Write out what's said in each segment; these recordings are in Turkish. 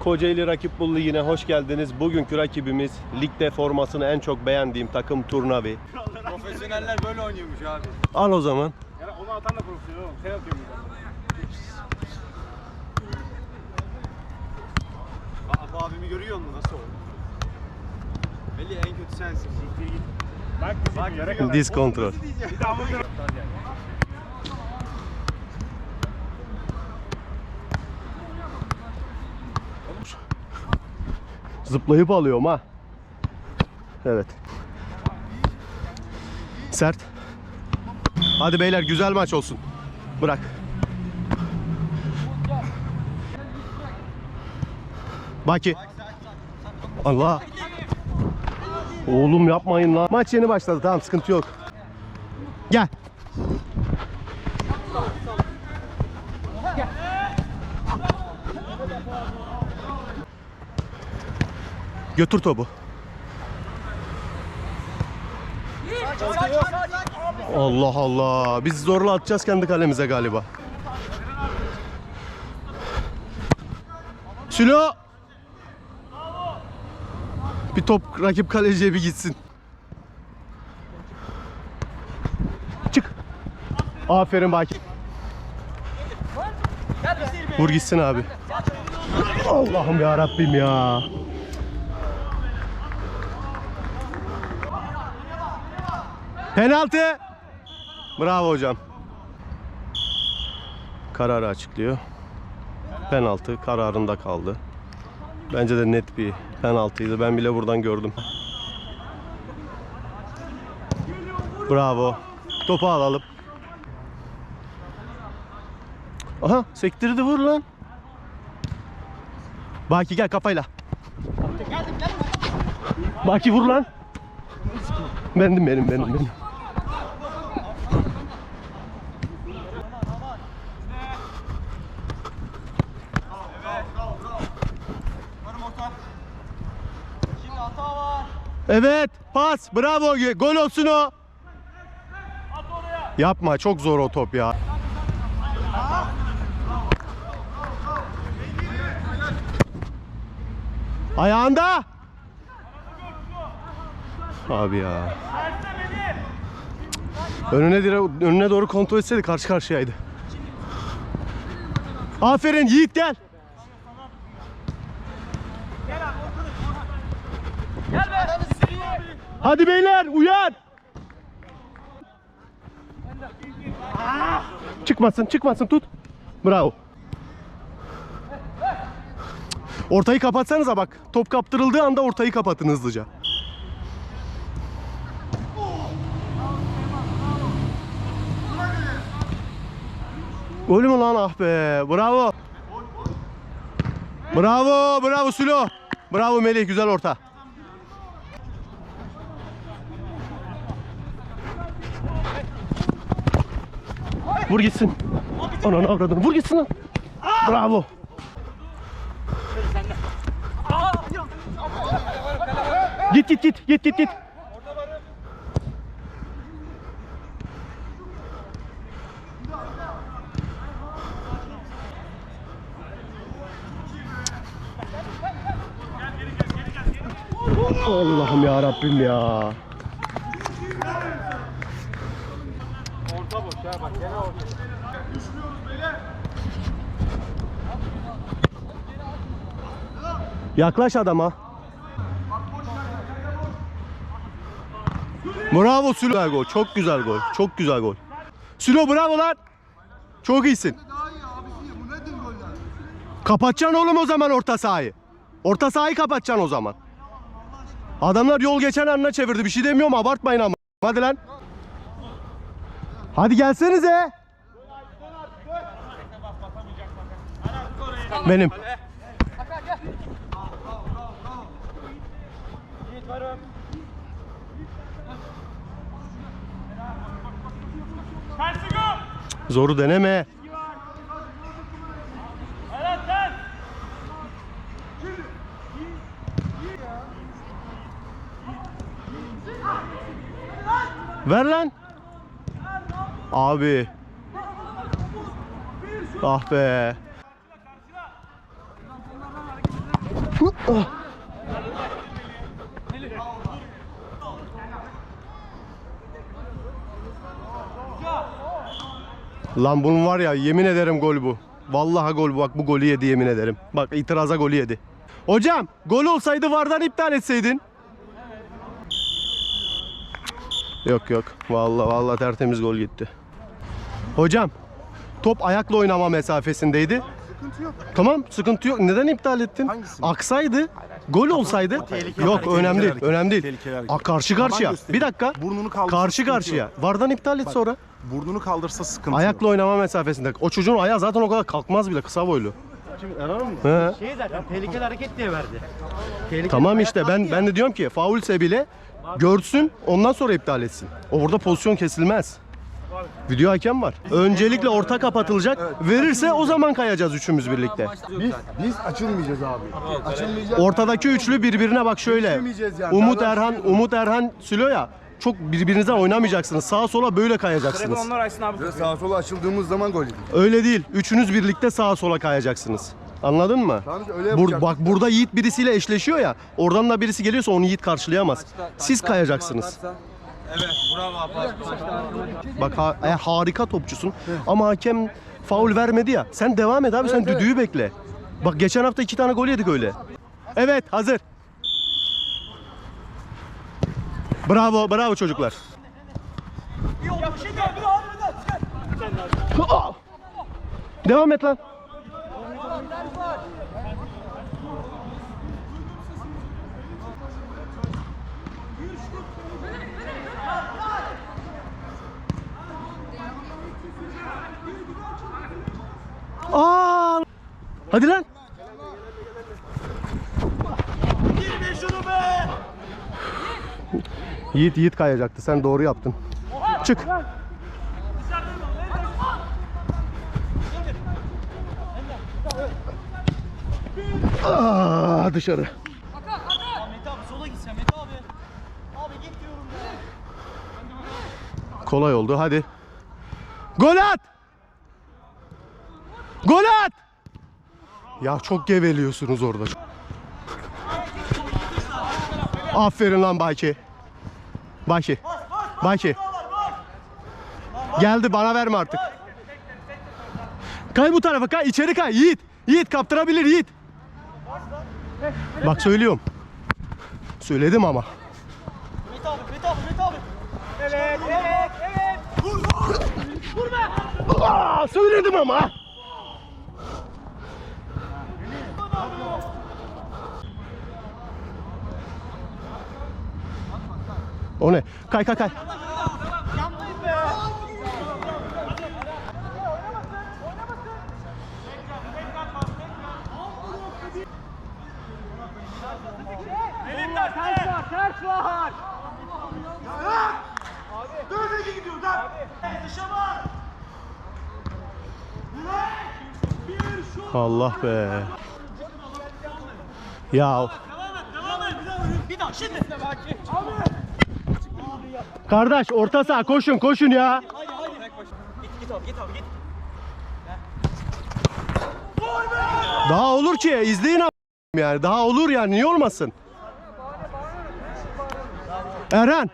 Kocaeli Rakip Bullu yine hoş geldiniz. Bugünkü rakibimiz ligde formasını en çok beğendiğim takım Turnavi. Profesyoneller böyle oynuyormuş abi. Al o zaman. Yani onu atan da profesyonel oğlum. Sen atıyorsun bu abimi görüyor musun nasıl oynuyor? Belli en kötü sensin. Bak bizim Bak, bak. Diz kontrol. Bir de. Zıplayıp alıyorum ha. Evet. Sert. Hadi beyler güzel maç olsun. Bırak. Baki. Allah. Oğlum yapmayın lan. Maç yeni başladı tamam sıkıntı yok. Gel. Götür topu. Allah Allah. Biz zorla atacağız kendi kalemize galiba. Sülo. Bir top rakip kaleciye bir gitsin. Çık. Aferin Baki. Vur gitsin abi. Allah'ım ya Rabbim ya. Penaltı. Bravo hocam. Kararı açıklıyor. Penaltı kararında kaldı. Bence de net bir penaltıydı. Ben bile buradan gördüm. Bravo. Topu alalım. Aha sektirdi vur lan. Baki gel kafayla. Baki vur lan. Benim benim benim benim. Evet pas bravo gol olsun o. Yapma çok zor o top ya. Ayağında. Abi ya. Önüne önüne doğru kontrol etseydi karşı karşıyaydı. Aferin Yiğit gel. Hadi beyler uyan. Çıkmasın çıkmasın tut. Bravo. Ortayı kapatsanıza bak. Top kaptırıldığı anda ortayı kapatın hızlıca. Gol mü lan ah be. Bravo. Bravo, bravo Sülo. Bravo Melih güzel orta. Vur gitsin. Ananı avradını. Vur gitsin lan. Bravo. Git git git git git git. Allah'ım ya Rabbim ya. Yaklaş adama. Bravo Sülo. Güzel gol. Çok güzel gol. Çok güzel gol. Sülo bravo lan. Çok iyisin. Kapatacaksın oğlum o zaman orta sahayı. Orta sahayı kapatacaksın o zaman. Adamlar yol geçen anına çevirdi. Bir şey demiyorum abartmayın ama. Hadi lan. Hadi gelsenize. Benim. Zoru deneme. Ver lan. Abi. Ah be. Lan bunun var ya yemin ederim gol bu. Vallahi gol bu. Bak bu golü yedi yemin ederim. Bak itiraza golü yedi. Hocam gol olsaydı vardan iptal etseydin. Yok yok. Vallahi vallahi tertemiz gol gitti. Hocam top ayakla oynama mesafesindeydi. Sıkıntı yok. Tamam sıkıntı yok. Neden iptal ettin? Hangisi? Aksaydı gol olsaydı. tehlikeli Yok hareket, önemli değil. Önemli değil. Tehlikeli hareket. Aa, karşı karşıya. Bir dakika. Burnunu kaldırsa Karşı sıkıntı karşıya. yok. Vardan iptal et sonra. Burnunu kaldırsa sıkıntı Ayakla yok. oynama mesafesinde. O çocuğun ayağı zaten o kadar kalkmaz bile kısa boylu. He. Şey zaten tehlikeli hareket diye verdi. Tehlikeli Tamam ayak işte ben ya. ben de diyorum ki faulse bile görsün ondan sonra iptal etsin. Orada pozisyon kesilmez. Video hakem var. Öncelikle orta kapatılacak. Verirse o zaman kayacağız üçümüz birlikte. Biz, biz açılmayacağız abi. Açılmayacağız. Ortadaki üçlü birbirine bak şöyle. Umut Erhan, Umut Erhan Sülo ya. Çok birbirinizden oynamayacaksınız. Sağa sola böyle kayacaksınız. Onlar açsın abi. Sağa sola açıldığımız zaman gol yedik. Öyle değil. Üçünüz birlikte sağa sola kayacaksınız. Anladın mı? Tamam işte öyle Bur, bak burada Yiğit birisiyle eşleşiyor ya. Oradan da birisi geliyorsa onu Yiğit karşılayamaz. Siz kayacaksınız. Evet bravo abi. Bak ha- e, harika topçusun ama hakem faul vermedi ya. Sen devam et abi sen düdüğü bekle. Bak geçen hafta iki tane gol yedik öyle. Evet hazır. Bravo bravo çocuklar. Devam et lan. Aa! Hadi lan. Yiğit Yiğit kayacaktı. Sen doğru yaptın. Çık. Aa, dışarı. Kolay oldu. Hadi. Gol at! Gol at! Ya çok geveliyorsunuz orada. Aferin lan Bayki. Bayki. Bayki. Geldi bana verme artık. Kay bu tarafa kay içeri kay Yiğit. Yiğit kaptırabilir Yiğit. Bak söylüyorum. Söyledim ama. Evet evet evet. Aa, söyledim ama. O ne? Kay kay kay. Ters var ters var. Dörde gidiyoruz abi. Dışa var. Allah be. Ya Bir daha şimdi. Abi. kardeş orta saha koşun koşun ya. Git git abi git abi git. Daha olur ki izleyin yani daha olur yani niye olmasın? Eren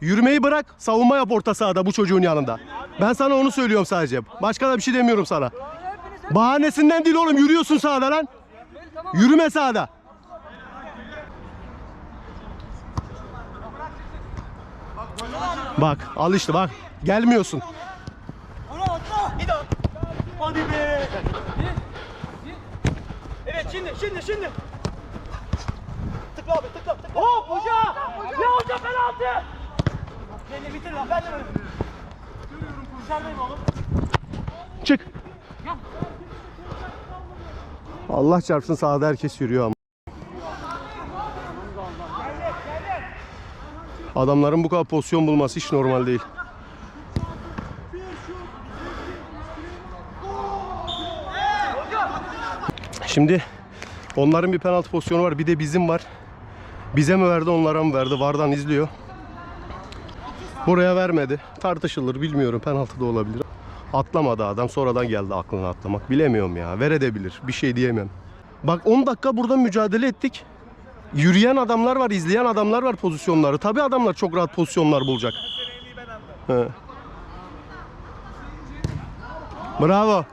yürümeyi bırak savunma yap orta sahada bu çocuğun yanında. Ben sana onu söylüyorum sadece. Başka da bir şey demiyorum sana. Bahanesinden değil oğlum yürüyorsun sahada lan. Yürüme sahada. Bak al işte bak gelmiyorsun. Hadi be. Evet şimdi şimdi şimdi. Tıkla abi tıkla tıkla. Hop hoca. Ya hoca penaltı. Beni bitir lan ben de böyle. Dışarıdayım oğlum. Çık. Allah çarpsın sahada herkes yürüyor ama. Adamların bu kadar pozisyon bulması hiç normal değil. Şimdi onların bir penaltı pozisyonu var bir de bizim var. Bize mi verdi onlara mı verdi? Vardan izliyor. Buraya vermedi. Tartışılır bilmiyorum penaltı da olabilir. Atlamadı adam sonradan geldi aklına atlamak. Bilemiyorum ya. Veredebilir. Bir şey diyemem. Bak 10 dakika burada mücadele ettik. Yürüyen adamlar var, izleyen adamlar var pozisyonları. Tabii adamlar çok rahat pozisyonlar bulacak. Bravo.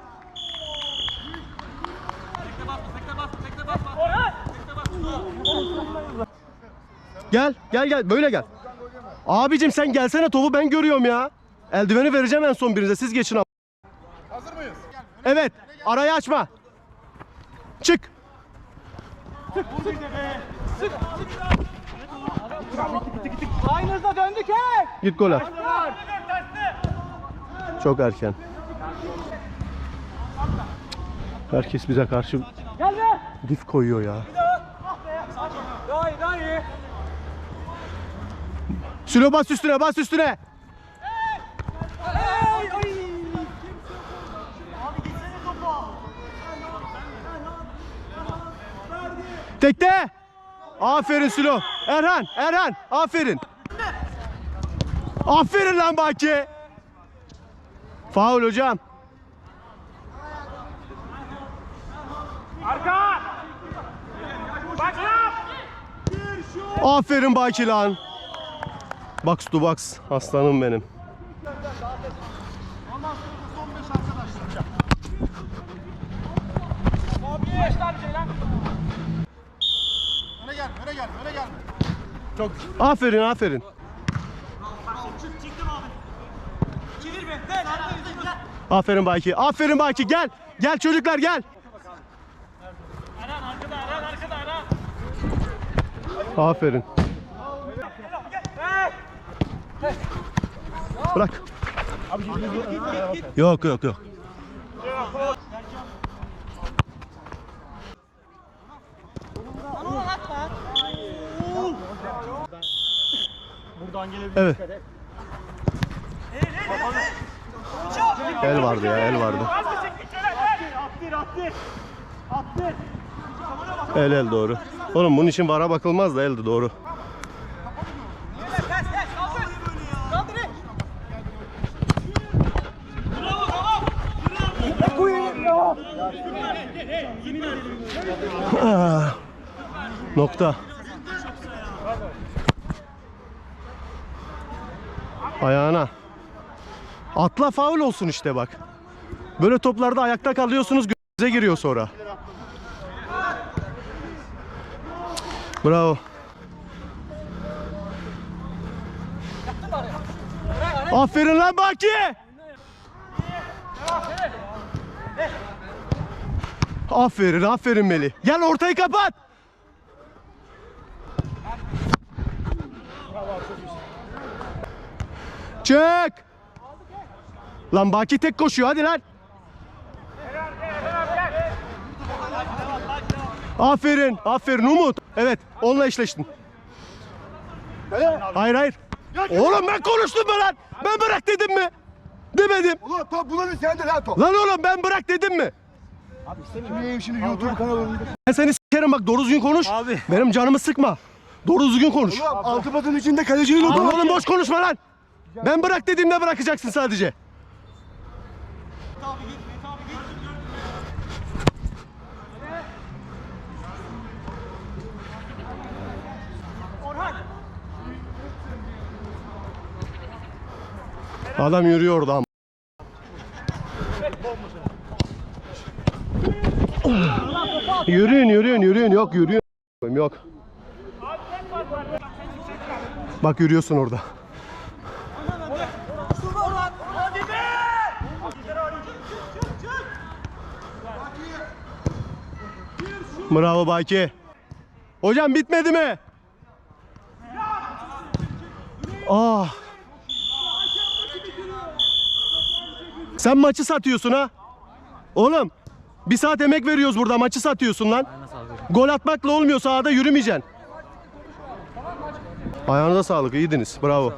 Gel, gel gel. Böyle gel. Abicim sen gelsene topu ben görüyorum ya. Eldiveni vereceğim en son birinize. Siz geçin abi. Hazır mıyız? Evet. Arayı açma. Çık. Aynı hızla döndük he. Git gol at. Çok erken. Herkes bize karşı dif koyuyor ya. Daha iyi daha iyi. Sülo bas üstüne bas üstüne. Tekte. Aferin Sülo. Erhan, Erhan. Aferin. Aferin lan Baki. Faul hocam. Arka. Bak. Aferin Baki lan. Box to box. Aslanım benim. Gel. Aferin aferin. Aferin Baki. Aferin Baki gel. Gel çocuklar gel. Aferin. Bırak. Yok yok yok. Evet. El vardı ya el vardı. El el doğru. Oğlum bunun için vara bakılmaz da elde doğru. Ters ters kaldır. Kaldır. Bravo tamam. Ne koyayım ya? Ah. Nokta. Ayağına. Atla faul olsun işte bak. Böyle toplarda ayakta kalıyorsunuz göze giriyor sonra. Bravo. Aferin lan Baki. Aferin, aferin Melih. Gel ortayı kapat. Çık. Lan Baki tek koşuyor hadi lan. Aferin, aferin Umut. Evet, onunla eşleştin. Hayır hayır. Oğlum ben konuştum mu lan? Ben bırak dedim mi? Demedim. Ulan top bunların sende lan top. Lan oğlum ben bırak dedim mi? Şimdi şimdi YouTube kanalında. Ben seni sikerim bak doğru düzgün konuş. Abi. Benim canımı sıkma. Doğru düzgün konuş. Ulan altı patın içinde kalecinin Lan otur. oğlum boş konuşma lan. Ben bırak dediğimde bırakacaksın sadece. Adam yürüyor orada. Yürüyün yürüyün yürüyün yok yürüyün. Yok. Bak yürüyorsun orada. Bravo Baki. Hocam bitmedi mi? Ah. Sen maçı satıyorsun ha. Oğlum bir saat emek veriyoruz burada maçı satıyorsun lan. Gol atmakla olmuyor sahada yürümeyeceksin. Ayağınıza sağlık iyiydiniz bravo.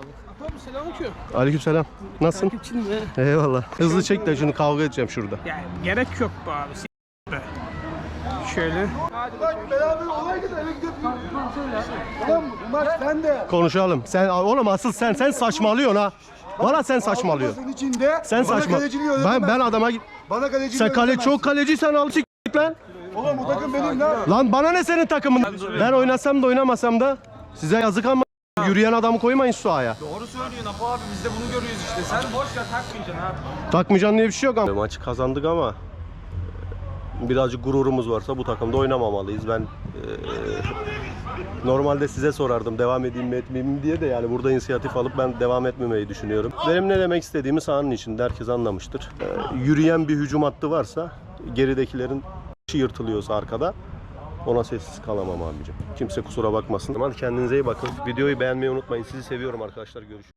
Selamünaleyküm. Aleykümselam. Nasılsın? Takipçin mi? Eyvallah. Hızlı çek de şunu kavga edeceğim şurada. Yani gerek yok bu abi. Şöyle. Beraber olay gidelim eve gidelim. Tamam mı? Konuşalım. Sen oğlum asıl sen sen saçmalıyorsun ha. Valla sen saçmalıyorsun. Patın içinde. Sen bana saçma. kaleciliği Ben öğretemezsin. ben adama Bana kaleciliği sen kale öğretemezsin. çok kaleciysen al sik lan. Oğlum bu takım benim lan. Lan bana ne senin takımın? Ben oynasam da oynamasam da size yazık ama yürüyen adamı koymayın sahaya. Doğru söylüyorsun Apo abi biz de bunu görüyoruz işte. Sen boş ver takmayacaksın abi. Takmayacaksın diye bir şey yok ama. Maçı kazandık ama birazcık gururumuz varsa bu takımda oynamamalıyız. Ben eee, normalde size sorardım devam edeyim mi etmeyeyim diye de yani burada inisiyatif alıp ben devam etmemeyi düşünüyorum. Benim ne demek istediğimi sahanın içinde herkes anlamıştır. Eee, yürüyen bir hücum hattı varsa geridekilerin içi yırtılıyorsa arkada ona sessiz kalamam abicim. Kimse kusura bakmasın. Hadi kendinize iyi bakın. Videoyu beğenmeyi unutmayın. Sizi seviyorum arkadaşlar. Görüşürüz.